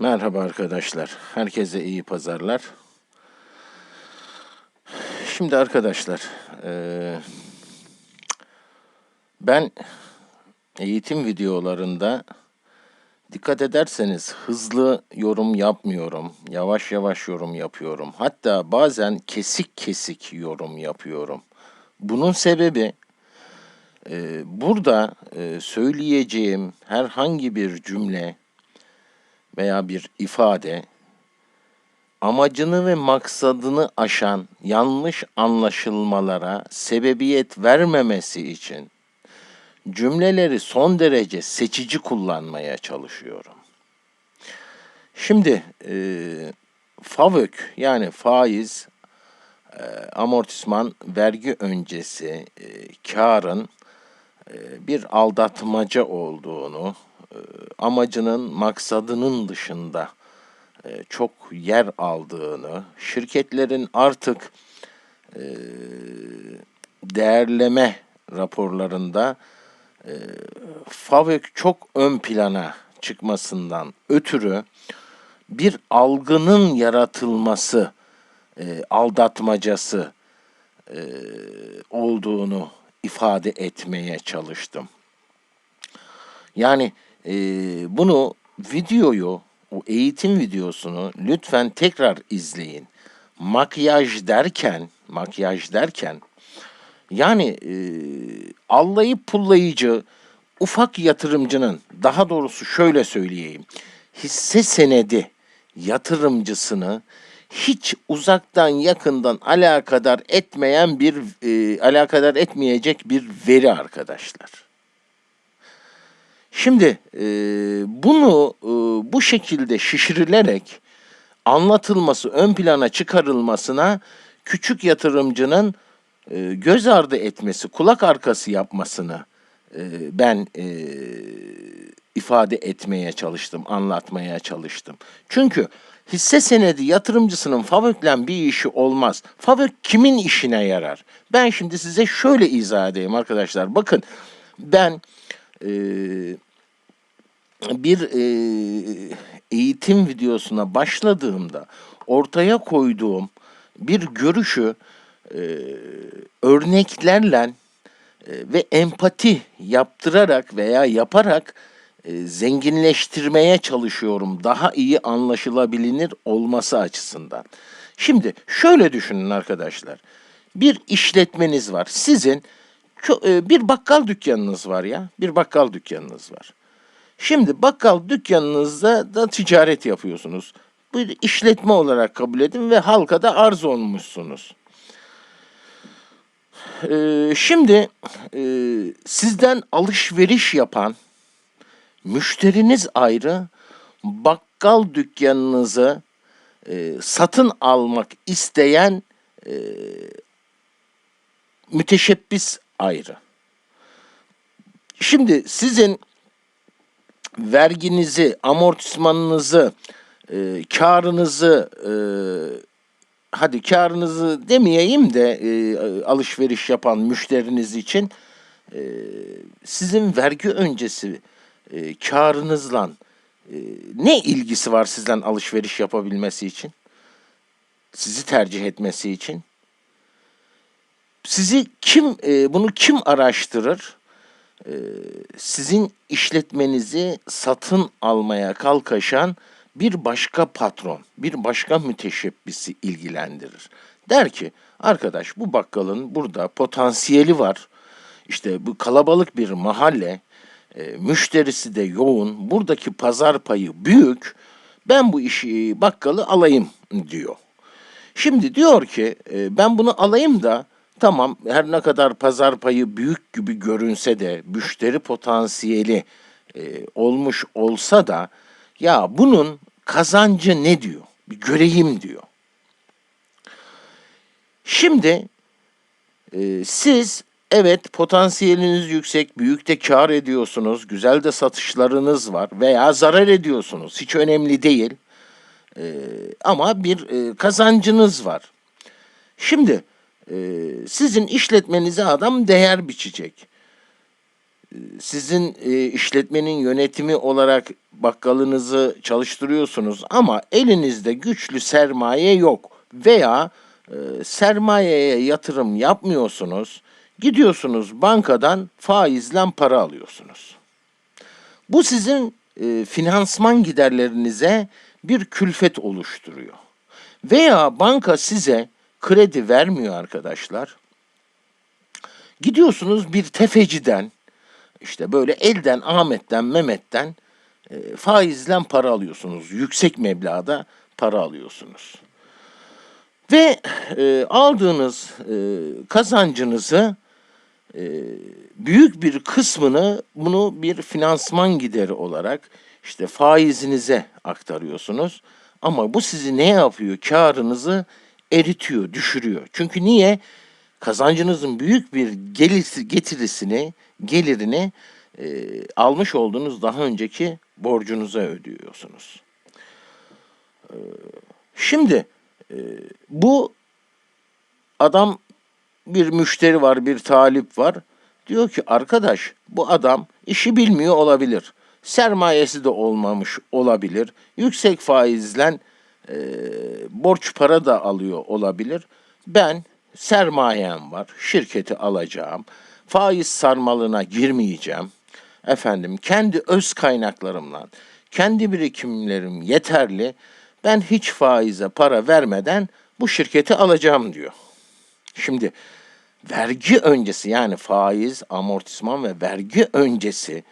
Merhaba arkadaşlar. Herkese iyi pazarlar. Şimdi arkadaşlar, eee, ben eğitim videolarında dikkat ederseniz hızlı yorum yapmıyorum. Yavaş yavaş yorum yapıyorum. Hatta bazen kesik kesik yorum yapıyorum. Bunun sebebi eee, burada eee, söyleyeceğim herhangi bir cümle veya bir ifade amacını ve maksadını aşan yanlış anlaşılmalara sebebiyet vermemesi için cümleleri son derece seçici kullanmaya çalışıyorum. Şimdi e, FAVÖK yani faiz, e, amortisman, vergi öncesi e, karın e, bir aldatmaca olduğunu, amacının maksadının dışında e, çok yer aldığını, şirketlerin artık e, değerleme raporlarında e, FAVÖK çok ön plana çıkmasından ötürü bir algının yaratılması, e, aldatmacası e, olduğunu ifade etmeye çalıştım. Yani e, bunu videoyu, o eğitim videosunu lütfen tekrar izleyin. Makyaj derken, makyaj derken yani e, allayıp pullayıcı ufak yatırımcının, daha doğrusu şöyle söyleyeyim, hisse senedi yatırımcısını hiç uzaktan yakından alakadar etmeyen bir e, alakadar etmeyecek bir veri arkadaşlar. Şimdi e, bunu e, bu şekilde şişirilerek anlatılması, ön plana çıkarılmasına küçük yatırımcının e, göz ardı etmesi, kulak arkası yapmasını e, ben e, ifade etmeye çalıştım, anlatmaya çalıştım. Çünkü hisse senedi yatırımcısının FAVÖK'le bir işi olmaz. FAVÖK kimin işine yarar? Ben şimdi size şöyle izah edeyim arkadaşlar. Bakın ben e, bir e, eğitim videosuna başladığımda ortaya koyduğum bir görüşü e, örneklerle e, ve empati yaptırarak veya yaparak e, zenginleştirmeye çalışıyorum. Daha iyi anlaşılabilir olması açısından. Şimdi şöyle düşünün arkadaşlar. Bir işletmeniz var. Sizin bir bakkal dükkanınız var ya. Bir bakkal dükkanınız var. Şimdi bakkal dükkanınızda da ticaret yapıyorsunuz. Bir işletme olarak kabul edin ve halka da arz olmuşsunuz. Ee, şimdi e, sizden alışveriş yapan müşteriniz ayrı, bakkal dükkanınızı e, satın almak isteyen e, müteşebbis ayrı. Şimdi sizin verginizi, amortismanınızı, e, karınızı, e, hadi karınızı demeyeyim de e, alışveriş yapan müşteriniz için e, sizin vergi öncesi e, karınızla e, ne ilgisi var sizden alışveriş yapabilmesi için? Sizi tercih etmesi için? Sizi kim, e, bunu kim araştırır? E, sizin işletmenizi satın almaya kalkaşan bir başka patron, bir başka müteşebbisi ilgilendirir. Der ki, arkadaş bu bakkalın burada potansiyeli var. İşte bu kalabalık bir mahalle, e, müşterisi de yoğun, buradaki pazar payı büyük. Ben bu işi bakkalı alayım diyor. Şimdi diyor ki e, ben bunu alayım da tamam her ne kadar pazar payı büyük gibi görünse de müşteri potansiyeli e, olmuş olsa da ya bunun kazancı ne diyor? Bir göreyim diyor. Şimdi e, siz evet potansiyeliniz yüksek, büyük de kar ediyorsunuz, güzel de satışlarınız var veya zarar ediyorsunuz. Hiç önemli değil. E, ama bir e, kazancınız var. Şimdi e, sizin işletmenize adam değer biçecek. sizin e, işletmenin yönetimi olarak bakkalınızı çalıştırıyorsunuz ama elinizde güçlü sermaye yok veya e, sermayeye yatırım yapmıyorsunuz. Gidiyorsunuz bankadan faizle para alıyorsunuz. Bu sizin e, finansman giderlerinize bir külfet oluşturuyor. Veya banka size kredi vermiyor arkadaşlar. Gidiyorsunuz bir tefeciden, işte böyle elden Ahmet'ten Mehmet'ten e, faizle para alıyorsunuz. Yüksek meblağda para alıyorsunuz. Ve e, aldığınız e, kazancınızı e, büyük bir kısmını bunu bir finansman gideri olarak işte faizinize aktarıyorsunuz. Ama bu sizi ne yapıyor? Karınızı eritiyor, düşürüyor. Çünkü niye? Kazancınızın büyük bir gelisi, getirisini, gelirini e, almış olduğunuz daha önceki borcunuza ödüyorsunuz. E, şimdi e, bu adam bir müşteri var, bir talip var. Diyor ki arkadaş bu adam işi bilmiyor olabilir. Sermayesi de olmamış olabilir. Yüksek faizle e, borç para da alıyor olabilir. Ben sermayem var, şirketi alacağım. Faiz sarmalına girmeyeceğim. Efendim kendi öz kaynaklarımla, kendi birikimlerim yeterli. Ben hiç faize para vermeden bu şirketi alacağım diyor. Şimdi vergi öncesi yani faiz, amortisman ve vergi öncesi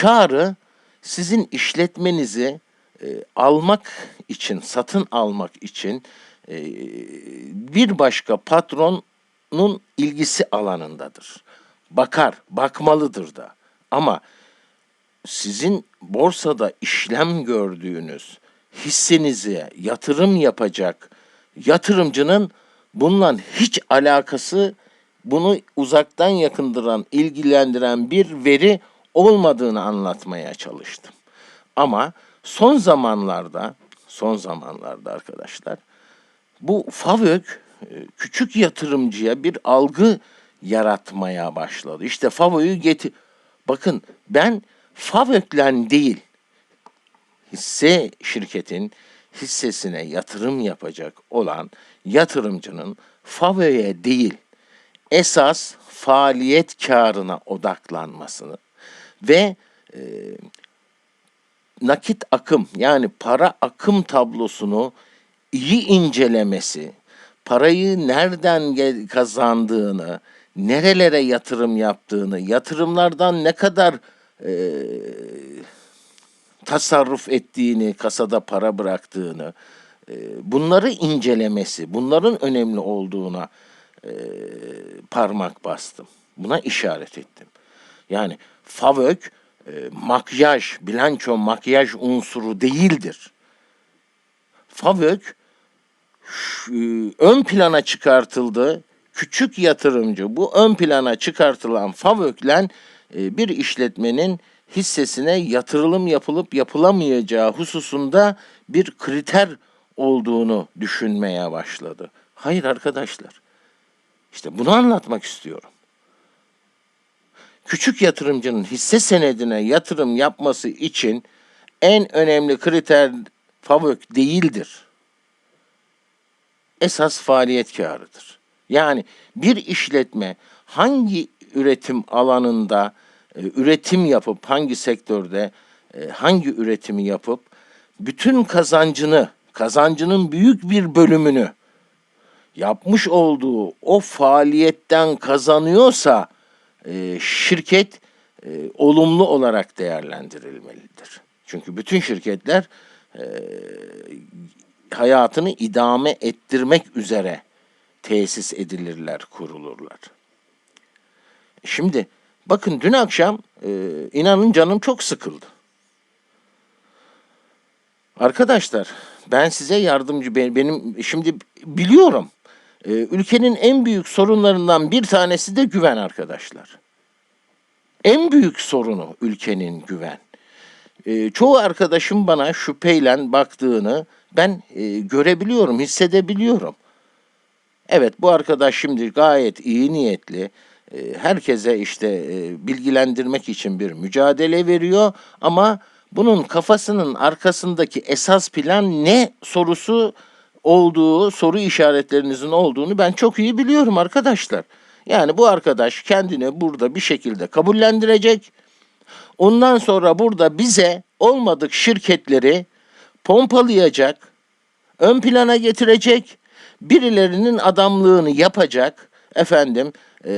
karı sizin işletmenizi e, almak için, satın almak için e, bir başka patronun ilgisi alanındadır. Bakar, bakmalıdır da. Ama sizin borsada işlem gördüğünüz hissenize yatırım yapacak yatırımcının bununla hiç alakası bunu uzaktan yakındıran, ilgilendiren bir veri olmadığını anlatmaya çalıştım. Ama son zamanlarda, son zamanlarda arkadaşlar bu FAVÖK e, küçük yatırımcıya bir algı yaratmaya başladı. İşte FAVÖK'ü getir. Bakın ben FAVÖK'len değil hisse şirketin hissesine yatırım yapacak olan yatırımcının FAVÖK'e değil esas faaliyet karına odaklanmasını ve e, nakit akım yani para akım tablosunu iyi incelemesi, parayı nereden kazandığını, nerelere yatırım yaptığını, yatırımlardan ne kadar e, tasarruf ettiğini, kasada para bıraktığını, e, bunları incelemesi, bunların önemli olduğuna e, parmak bastım. Buna işaret ettim. Yani FAVÖK e, makyaj, bilanço makyaj unsuru değildir. FAVÖK ön plana çıkartıldı. Küçük yatırımcı bu ön plana çıkartılan FAVÖK'len e, bir işletmenin hissesine yatırılım yapılıp yapılamayacağı hususunda bir kriter olduğunu düşünmeye başladı. Hayır arkadaşlar. İşte bunu anlatmak istiyorum. Küçük yatırımcının hisse senedine yatırım yapması için en önemli kriter FAVÖK değildir esas faaliyet karıdır. Yani bir işletme hangi üretim alanında e, üretim yapıp hangi sektörde e, hangi üretimi yapıp bütün kazancını, kazancının büyük bir bölümünü yapmış olduğu o faaliyetten kazanıyorsa e, şirket e, olumlu olarak değerlendirilmelidir. Çünkü bütün şirketler e, hayatını idame ettirmek üzere tesis edilirler, kurulurlar. Şimdi bakın dün akşam inanın canım çok sıkıldı. Arkadaşlar ben size yardımcı ben- benim şimdi biliyorum e, ülkenin en büyük sorunlarından bir tanesi de güven arkadaşlar. En büyük sorunu ülkenin güven. E, çoğu arkadaşım bana şüpheyle baktığını ben e, görebiliyorum, hissedebiliyorum. Evet bu arkadaş şimdi gayet iyi niyetli, e, herkese işte e, bilgilendirmek için bir mücadele veriyor ama bunun kafasının arkasındaki esas plan ne sorusu olduğu, soru işaretlerinizin olduğunu ben çok iyi biliyorum arkadaşlar. Yani bu arkadaş kendini burada bir şekilde kabullendirecek. Ondan sonra burada bize olmadık şirketleri pompalayacak, ön plana getirecek, birilerinin adamlığını yapacak, efendim eee,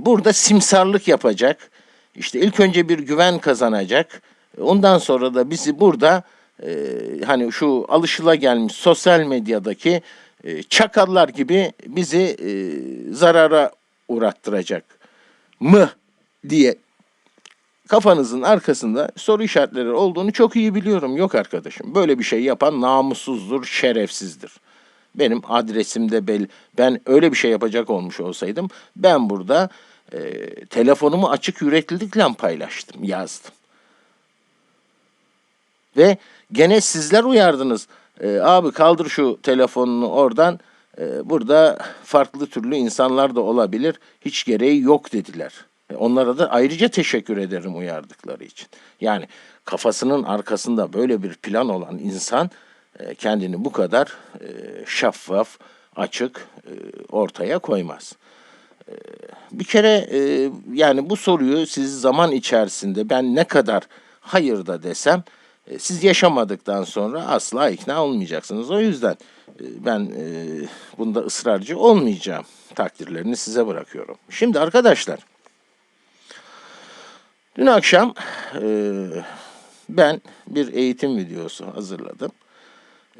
burada simsarlık yapacak. İşte ilk önce bir güven kazanacak. Ondan sonra da bizi burada eee, hani şu alışılagelmiş sosyal medyadaki eee, çakallar gibi bizi eee, zarara uğrattıracak mı diye kafanızın arkasında soru işaretleri olduğunu çok iyi biliyorum. Yok arkadaşım. Böyle bir şey yapan namussuzdur, şerefsizdir. Benim adresimde belli. Ben öyle bir şey yapacak olmuş olsaydım ben burada e, telefonumu açık yüreklilikle paylaştım, yazdım. Ve gene sizler uyardınız. E, abi kaldır şu telefonunu oradan. E, burada farklı türlü insanlar da olabilir. Hiç gereği yok dediler. E, onlara da ayrıca teşekkür ederim uyardıkları için. Yani kafasının arkasında böyle bir plan olan insan e, kendini bu kadar e, şeffaf, açık e, ortaya koymaz. E, Bir kere e, yani bu soruyu siz zaman içerisinde ben ne kadar hayır da desem siz yaşamadıktan sonra asla ikna olmayacaksınız. O yüzden e, ben e, bunda ısrarcı olmayacağım. Takdirlerini size bırakıyorum. Şimdi arkadaşlar dün akşam e, ben bir eğitim videosu hazırladım.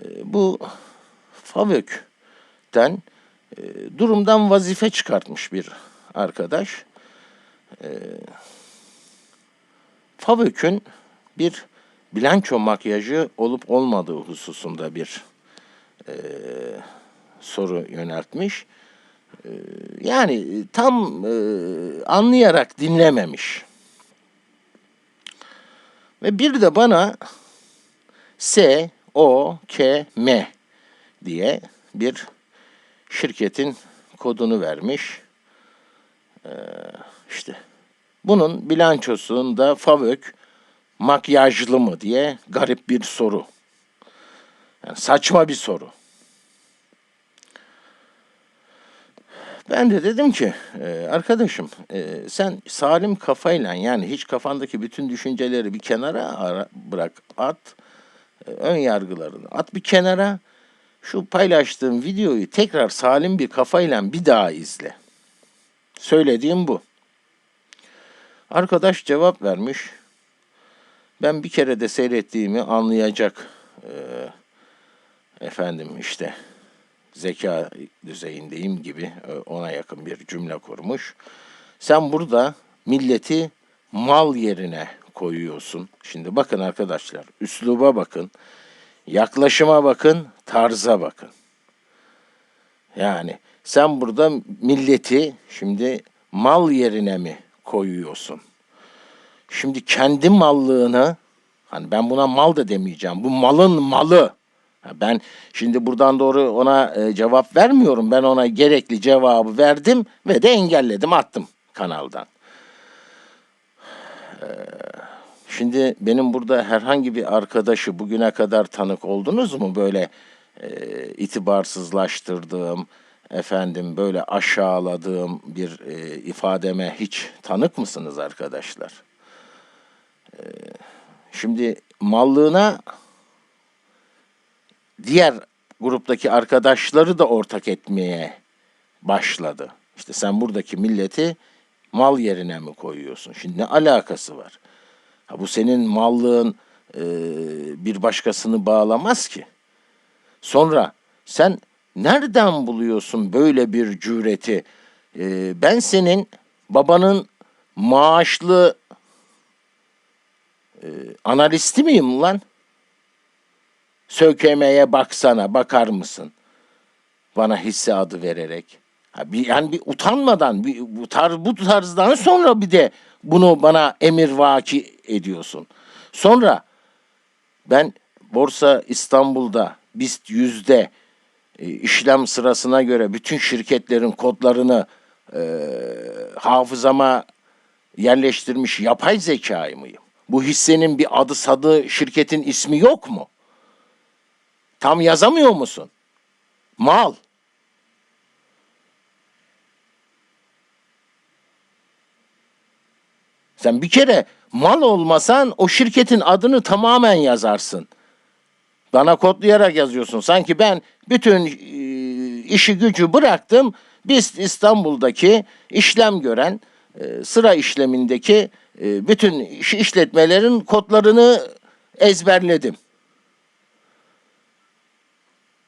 E, bu FAVÖK'ten e, durumdan vazife çıkartmış bir arkadaş. E, FAVÖK'ün bir bilanço makyajı olup olmadığı hususunda bir e, soru yöneltmiş. E, yani tam e, anlayarak dinlememiş. Ve bir de bana S, O, K, M diye bir şirketin kodunu vermiş. Ee, işte bunun bilançosunda FAVÖK makyajlı mı diye garip bir soru. Yani saçma bir soru. Ben de dedim ki e, arkadaşım e, sen salim kafayla yani hiç kafandaki bütün düşünceleri bir kenara ara, bırak at. E, ön yargılarını at bir kenara. Şu paylaştığım videoyu tekrar salim bir kafayla bir daha izle. Söylediğim bu. Arkadaş cevap vermiş. Ben bir kere de seyrettiğimi anlayacak e, efendim işte zeka düzeyindeyim gibi e, ona yakın bir cümle kurmuş. Sen burada milleti mal yerine koyuyorsun. Şimdi bakın arkadaşlar, üsluba bakın, yaklaşıma bakın, tarza bakın. Yani sen burada milleti şimdi mal yerine mi koyuyorsun? Şimdi kendi mallığını, hani ben buna mal da demeyeceğim, bu malın malı. Ben şimdi buradan doğru ona e, cevap vermiyorum. Ben ona gerekli cevabı verdim ve de engelledim, attım kanaldan. Ee, Şimdi benim burada herhangi bir arkadaşı bugüne kadar tanık oldunuz mu böyle e, itibarsızlaştırdığım, efendim böyle aşağıladığım bir e, ifademe hiç tanık mısınız arkadaşlar? Şimdi mallığına diğer gruptaki arkadaşları da ortak etmeye başladı. İşte sen buradaki milleti mal yerine mi koyuyorsun? Şimdi ne alakası var? Ha, bu senin mallığın e, bir başkasını bağlamaz ki. Sonra sen nereden buluyorsun böyle bir cüreti? E, ben senin babanın maaşlı e, analisti miyim lan? Sökeme'ye baksana, bakar mısın? Bana hisse adı vererek. Ha bir, yani bir utanmadan, bir, bu, tarz, bu tarzdan sonra bir de bunu bana emir vaki ediyorsun. Sonra ben Borsa İstanbul'da BIST yüzde e, işlem sırasına göre bütün şirketlerin kodlarını e, hafızama yerleştirmiş yapay zekayı mıyım? Bu hissenin bir adı sadı şirketin ismi yok mu? Tam yazamıyor musun? Mal. Sen bir kere mal olmasan o şirketin adını tamamen yazarsın. Bana kodlayarak yazıyorsun. Sanki ben bütün e, işi gücü bıraktım. Biz İstanbul'daki işlem gören e, sıra işlemindeki e, bütün iş- işletmelerin kodlarını ezberledim.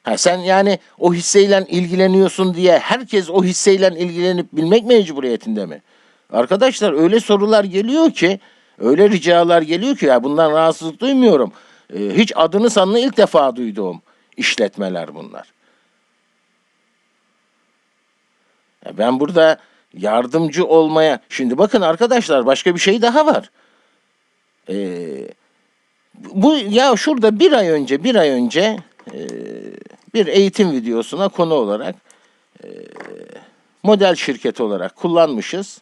Ha sen yani o hisseyle ilgileniyorsun diye herkes o hisseyle ilgilenip bilmek mecburiyetinde mi? Arkadaşlar öyle sorular geliyor ki, öyle ricalar geliyor ki ya bundan rahatsızlık duymuyorum. Ee, hiç adını sanını ilk defa duyduğum işletmeler bunlar. Ben burada yardımcı olmaya... Şimdi bakın arkadaşlar başka bir şey daha var. Ee, bu ya şurada bir ay önce bir ay önce e, bir eğitim videosuna konu olarak e, model şirket olarak kullanmışız.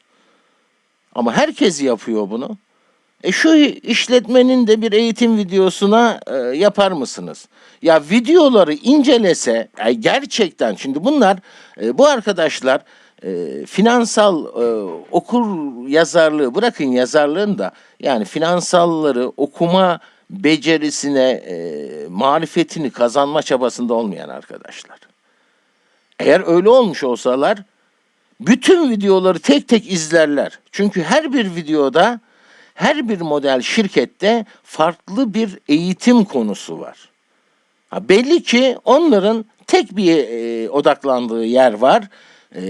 Ama herkes yapıyor bunu. E şu işletmenin de bir eğitim videosuna e, yapar mısınız? Ya videoları incelese e, gerçekten şimdi bunlar e, bu arkadaşlar e, finansal e, okur yazarlığı bırakın yazarlığın da yani finansalları okuma becerisine e, marifetini kazanma çabasında olmayan arkadaşlar. Eğer öyle olmuş olsalar bütün videoları tek tek izlerler. Çünkü her bir videoda her bir model şirkette farklı bir eğitim konusu var. Ha, belli ki onların tek bir e, odaklandığı yer var. E,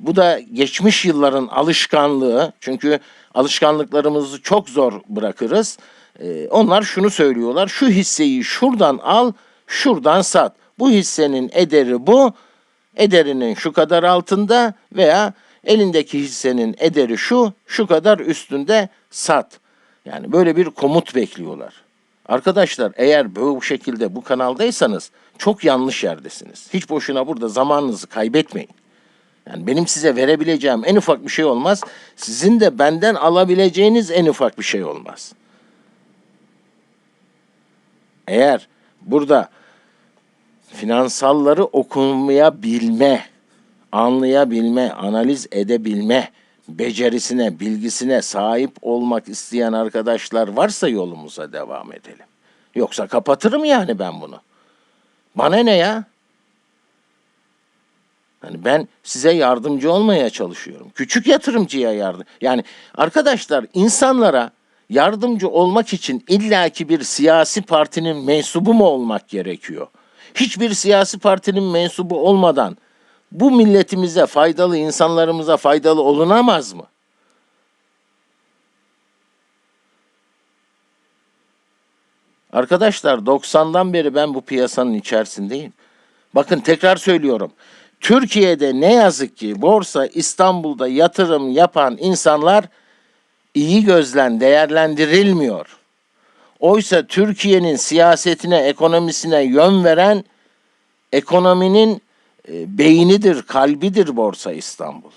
bu da geçmiş yılların alışkanlığı. Çünkü alışkanlıklarımızı çok zor bırakırız. E, onlar şunu söylüyorlar. Şu hisseyi şuradan al, şuradan sat. Bu hissenin ederi bu. Ederinin şu kadar altında veya elindeki hissenin ederi şu, şu kadar üstünde sat. Yani böyle bir komut bekliyorlar. Arkadaşlar eğer bu şekilde bu kanaldaysanız çok yanlış yerdesiniz. Hiç boşuna burada zamanınızı kaybetmeyin. Yani benim size verebileceğim en ufak bir şey olmaz. Sizin de benden alabileceğiniz en ufak bir şey olmaz. Eğer burada finansalları okumayabilme, anlayabilme, analiz edebilme becerisine, bilgisine sahip olmak isteyen arkadaşlar varsa yolumuza devam edelim. Yoksa kapatırım yani ben bunu. Bana ne ya? Hani ben size yardımcı olmaya çalışıyorum. Küçük yatırımcıya yardım. Yani arkadaşlar insanlara yardımcı olmak için illaki bir siyasi partinin mensubu mu olmak gerekiyor? Hiçbir siyasi partinin mensubu olmadan bu milletimize faydalı, insanlarımıza faydalı olunamaz mı? Arkadaşlar 90'dan beri ben bu piyasanın içerisindeyim. Bakın tekrar söylüyorum. Türkiye'de ne yazık ki borsa İstanbul'da yatırım yapan insanlar iyi gözlen değerlendirilmiyor. Oysa Türkiye'nin siyasetine, ekonomisine yön veren ekonominin e, beynidir, kalbidir Borsa İstanbul.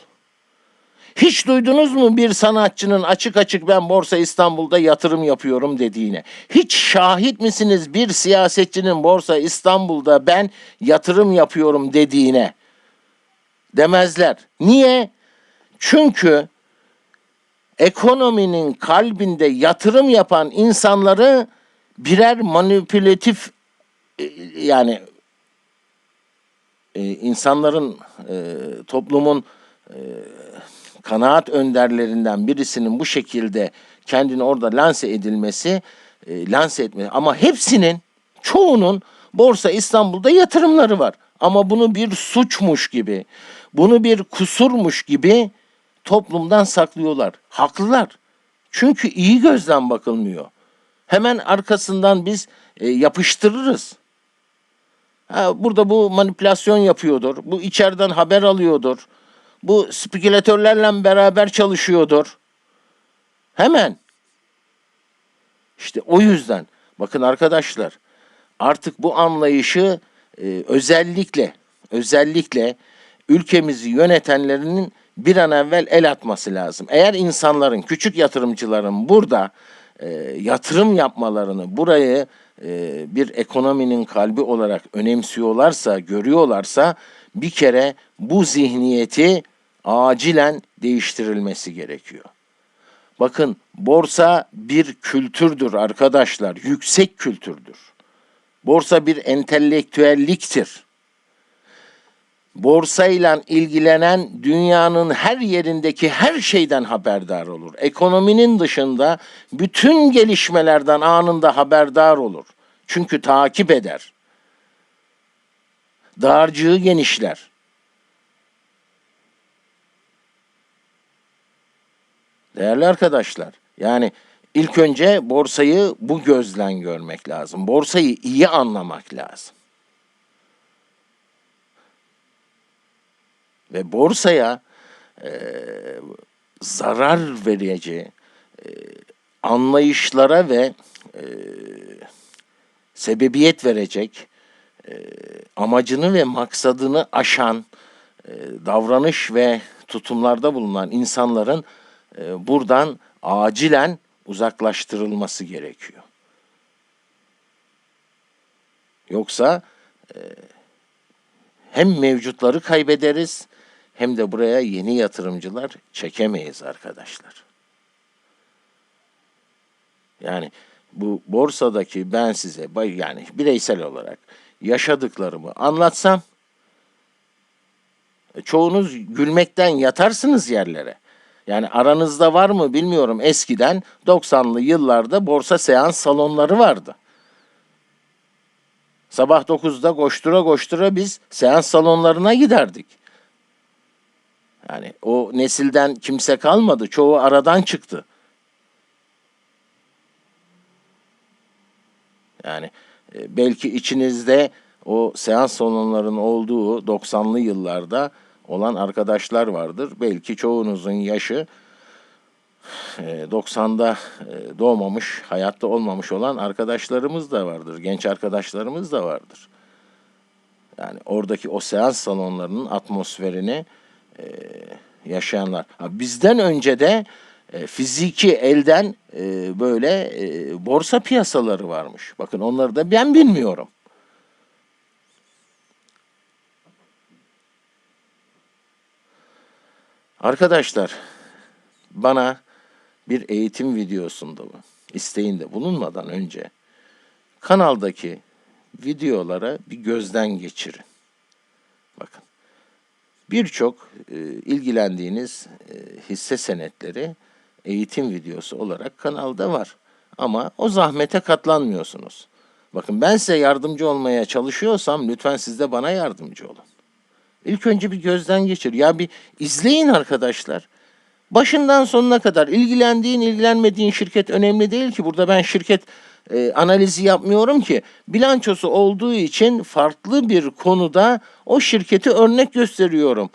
Hiç duydunuz mu bir sanatçının açık açık ben Borsa İstanbul'da yatırım yapıyorum dediğine? Hiç şahit misiniz bir siyasetçinin Borsa İstanbul'da ben yatırım yapıyorum dediğine? Demezler. Niye? Çünkü ekonominin kalbinde yatırım yapan insanları birer manipülatif e, yani e, insanların e, toplumun e, kanaat önderlerinden birisinin bu şekilde kendini orada lanse edilmesi, e, lanse etme ama hepsinin çoğunun Borsa İstanbul'da yatırımları var. Ama bunu bir suçmuş gibi, bunu bir kusurmuş gibi toplumdan saklıyorlar. Haklılar. Çünkü iyi gözden bakılmıyor. Hemen arkasından biz e, yapıştırırız. Ha, burada bu manipülasyon yapıyordur. Bu içeriden haber alıyordur. Bu spekülatörlerle beraber çalışıyordur. Hemen. İşte o yüzden bakın arkadaşlar artık bu anlayışı e, özellikle özellikle ülkemizi yönetenlerinin bir an evvel el atması lazım. Eğer insanların, küçük yatırımcıların burada e, yatırım yapmalarını, burayı e, bir ekonominin kalbi olarak önemsiyorlarsa, görüyorlarsa bir kere bu zihniyeti acilen değiştirilmesi gerekiyor. Bakın borsa bir kültürdür arkadaşlar, yüksek kültürdür. Borsa bir entelektüelliktir. Borsayla ilgilenen dünyanın her yerindeki her şeyden haberdar olur. Ekonominin dışında bütün gelişmelerden anında haberdar olur. Çünkü takip eder. Dağarcığı genişler. Değerli arkadaşlar, yani ilk önce borsayı bu gözlen görmek lazım. Borsayı iyi anlamak lazım. Ve borsaya e, zarar verici e, anlayışlara ve e, sebebiyet verecek e, amacını ve maksadını aşan e, davranış ve tutumlarda bulunan insanların e, buradan acilen uzaklaştırılması gerekiyor. Yoksa e, hem mevcutları kaybederiz hem de buraya yeni yatırımcılar çekemeyiz arkadaşlar. Yani bu borsadaki ben size yani bireysel olarak yaşadıklarımı anlatsam e, çoğunuz gülmekten yatarsınız yerlere. Yani aranızda var mı bilmiyorum eskiden 90'lı yıllarda borsa seans salonları vardı. Sabah 9'da koştura koştura biz seans salonlarına giderdik. Yani o nesilden kimse kalmadı. Çoğu aradan çıktı. Yani e, belki içinizde o seans salonlarının olduğu 90'lı yıllarda olan arkadaşlar vardır. Belki çoğunuzun yaşı e, 90'da e, doğmamış, hayatta olmamış olan arkadaşlarımız da vardır. Genç arkadaşlarımız da vardır. Yani oradaki o seans salonlarının atmosferini e, yaşayanlar. Bizden önce de e, fiziki elden e, böyle e, borsa piyasaları varmış. Bakın onları da ben bilmiyorum. Arkadaşlar bana bir eğitim videosunda bu isteğinde bulunmadan önce kanaldaki videolara bir gözden geçirin. Bakın birçok e, ilgilendiğiniz e, hisse senetleri eğitim videosu olarak kanalda var. Ama o zahmete katlanmıyorsunuz. Bakın ben size yardımcı olmaya çalışıyorsam lütfen siz de bana yardımcı olun. İlk önce bir gözden geçir. Ya bir izleyin arkadaşlar. Başından sonuna kadar ilgilendiğin, ilgilenmediğin şirket önemli değil ki. Burada ben şirket e, analizi yapmıyorum ki. Bilançosu olduğu için farklı bir konuda o şirketi örnek gösteriyorum.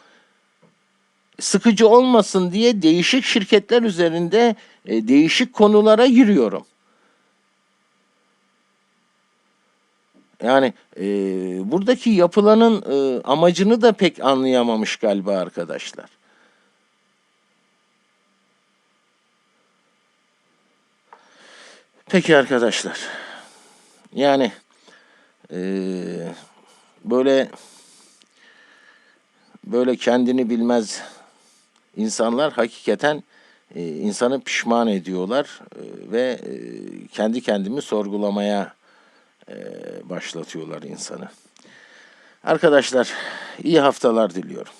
Sıkıcı olmasın diye değişik şirketler üzerinde e, değişik konulara giriyorum. Yani e, buradaki yapılanın e, amacını da pek anlayamamış galiba arkadaşlar. Peki arkadaşlar. Yani e, böyle böyle kendini bilmez insanlar hakikaten e, insanı pişman ediyorlar e, ve e, kendi kendimi sorgulamaya e, başlatıyorlar insanı. Arkadaşlar iyi haftalar diliyorum.